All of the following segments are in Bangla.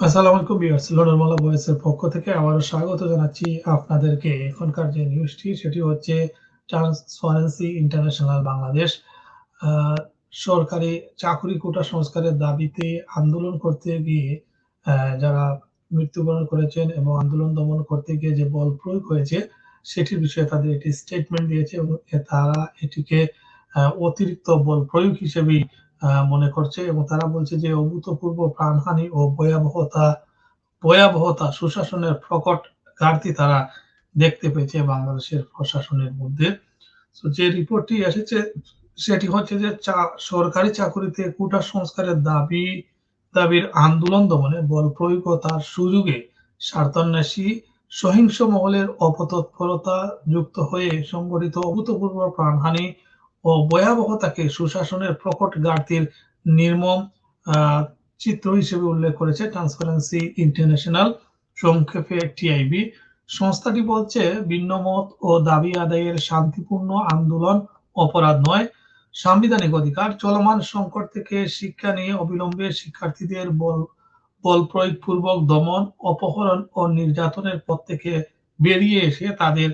আসসালামু আলাইকুম ভিউয়ার্স লোনারমালা ভয়েসের পক্ষ থেকে আবারও স্বাগত জানাচ্ছি আপনাদেরকে। এখনকার যে নিউজটি সেটি হচ্ছে ইন্টারন্যাশনাল বাংলাদেশ সরকারি চাকরি কোটা সংস্কারের দাবিতে আন্দোলন করতে গিয়ে যারা মৃত্যুবরণ করেছেন এবং আন্দোলন দমন করতে গিয়ে যে বল প্রয়োগ হয়েছে, সেটির বিষয়ে তাদের একটি স্টেটমেন্ট দিয়েছে এবং তারা এটিকে অতিরিক্ত বল প্রয়োগ হিসেবেই মনে করছে এবং তারা বলছে যে অভূতপূর্ব প্রাণহানি ও ভয়াবহতা ভয়াবহতা সুশাসনের প্রকট ঘাটতি তারা দেখতে পেয়েছে বাংলাদেশের প্রশাসনের মধ্যে। তো যে রিপোর্টটি এসেছে, সেটি হচ্ছে যে সরকারি চাকরিতে কোটা সংস্কারের দাবি, দাবির আন্দোলন দমনে বল প্রয়োগ তার সুযোগে স্বার্থান্বেষী সহিংস মহলের অপতৎপরতা যুক্ত হয়ে সংগঠিত অভূতপূর্ব প্রাণহানি ও ভয়াবহতাকে সুশাসনের প্রকট ঘাটতির নির্মম চিত্র হিসেবে উল্লেখ করেছে ট্রান্সপারেন্সি ইন্টারন্যাশনাল সংক্ষেপে টিআইবি সংস্থাটি বলছে ভিন্নমত ও দাবি আদায়ের শান্তিপূর্ণ আন্দোলন অপরাধ নয়, সাংবিধানিক অধিকার, চলমান সংকট থেকে শিক্ষা নিয়ে অবিলম্বে শিক্ষার্থীদের বল বল প্রয়োগ পূর্বক দমন, অপহরণ ও নির্যাতনের পথ থেকে বেরিয়ে এসে তাদের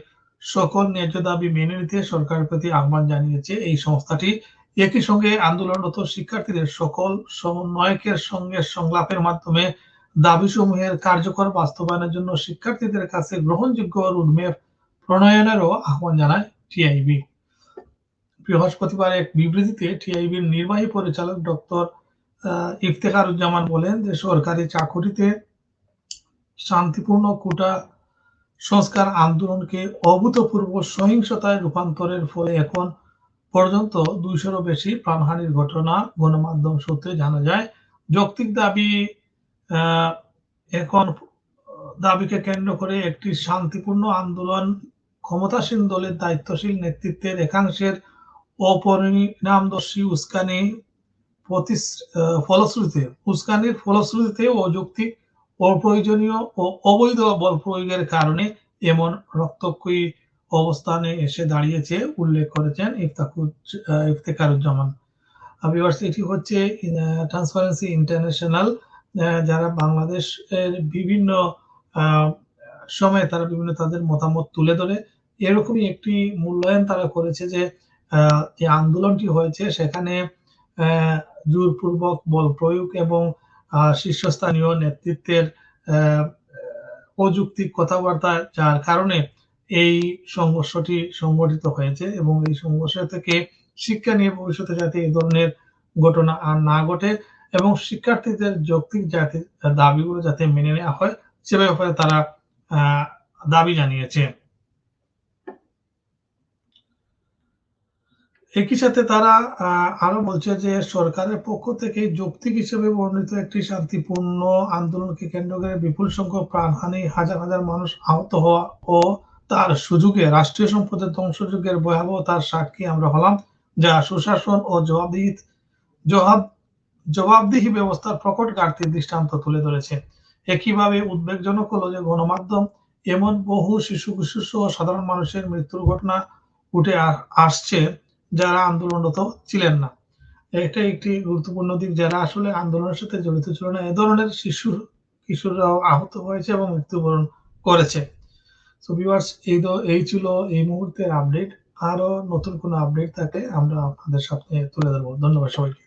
সকল ন্যায্য দাবি মেনে নিতে সরকারের প্রতি আহ্বান জানিয়েছে এই সংস্থাটি। একই সঙ্গে আন্দোলনরত শিক্ষার্থীদের সকল সমন্বয়কের সঙ্গে সংলাপের মাধ্যমে দাবি সমূহের কার্যকর বাস্তবায়নের জন্য শিক্ষার্থীদের কাছে গ্রহণযোগ্য রুটম্যাপ প্রণয়নেরও আহ্বান জানায় টিআইবি। বৃহস্পতিবার এক বিবৃতিতে টিআইবির নির্বাহী পরিচালক ডক্টর ইফতেখারুজ্জামান বলেন যে সরকারি চাকুরিতে শান্তিপূর্ণ কোটা সংস্কার আন্দোলনকে অভূতপূর্ব সহিংসতায় রূপান্তরের ফলে এখন পর্যন্ত দুইশোরও বেশি প্রাণহানির ঘটনা গণমাধ্যম সূত্রে জানা যায়। যৌক্তিক দাবি এখন দাবিকে কেন্দ্র করে একটি শান্তিপূর্ণ আন্দোলন ক্ষমতাসীন দলের দায়িত্বশীল নেতৃত্বের একাংশের অপরিণামদর্শী উস্কানি ফলশ্রুতিতে, উস্কানির ফলশ্রুতিতে অযৌক্তিক অপ্রয়োজনীয় ও অবৈধ বল প্রয়োগের কারণে এমন রক্তক্ষয়ী অবস্থানে এসে দাঁড়িয়েছে, উল্লেখ করেছেন ইফতেকারুজ্জামান। ভিউয়ার্স এটি হচ্ছে ট্রান্সপারেন্সি ইন্টারন্যাশনাল যারা বাংলাদেশের বিভিন্ন সময়ে তারা বিভিন্ন তাদের মতামত তুলে ধরে। এরকমই একটি মূল্যায়ন তারা করেছে যে যে আন্দোলনটি হয়েছে সেখানে জোরপূর্বক বল প্রয়োগ এবং শীর্ষস্থানীয় নেতৃত্বের অযৌক্তিক কথাবার্তা যার কারণে এই সংঘর্ষটি সংগঠিত হয়েছে এবং এই সংঘর্ষ থেকে শিক্ষা নিয়ে ভবিষ্যতে যাতে এই ধরনের ঘটনা আর না ঘটে এবং শিক্ষার্থীদের যৌক্তিক জাতি দাবিগুলো যাতে মেনে নেওয়া হয় সে ব্যাপারে তারা দাবি জানিয়েছে। একই সাথে তারা আরও বলছে যে সরকারের পক্ষ থেকে যৌক্তিক হিসেবে বর্ণিত একটি শান্তিপূর্ণ আন্দোলনকে কেন্দ্র করে বিপুল সংখ্যক প্রাণহানি, হাজার হাজার মানুষ আহত হওয়া ও তার সুযোগে রাষ্ট্রীয় সম্পদের ধ্বংসযজ্ঞের ভয়াবহতার সাক্ষী আমরা হলাম, যা সুশাসন ও জবাবদিহি জবাব, জবাবদিহি ব্যবস্থার প্রকট ঘাটতির দৃষ্টান্ত তুলে ধরেছে। একইভাবে উদ্বেগজনক হলো যে গণমাধ্যম এমন বহু শিশু কিশোর সাধারণ মানুষের মৃত্যুর ঘটনা উঠে আসছে যারা আন্দোলনরত ছিলেন না। এটা একটি গুরুত্বপূর্ণ দিক। যারা আসলে আন্দোলনের সাথে জড়িত ছিল না, এ ধরনের শিশুর, কিশোররাও আহত হয়েছে এবং মৃত্যুবরণ করেছে। সো ভিউয়ার্স এই এই ছিল এই মুহূর্তের আপডেট আরও নতুন কোনো আপডেট থাকে, আমরা আপনাদের সাথে তুলে ধরবো। ধন্যবাদ সবাইকে।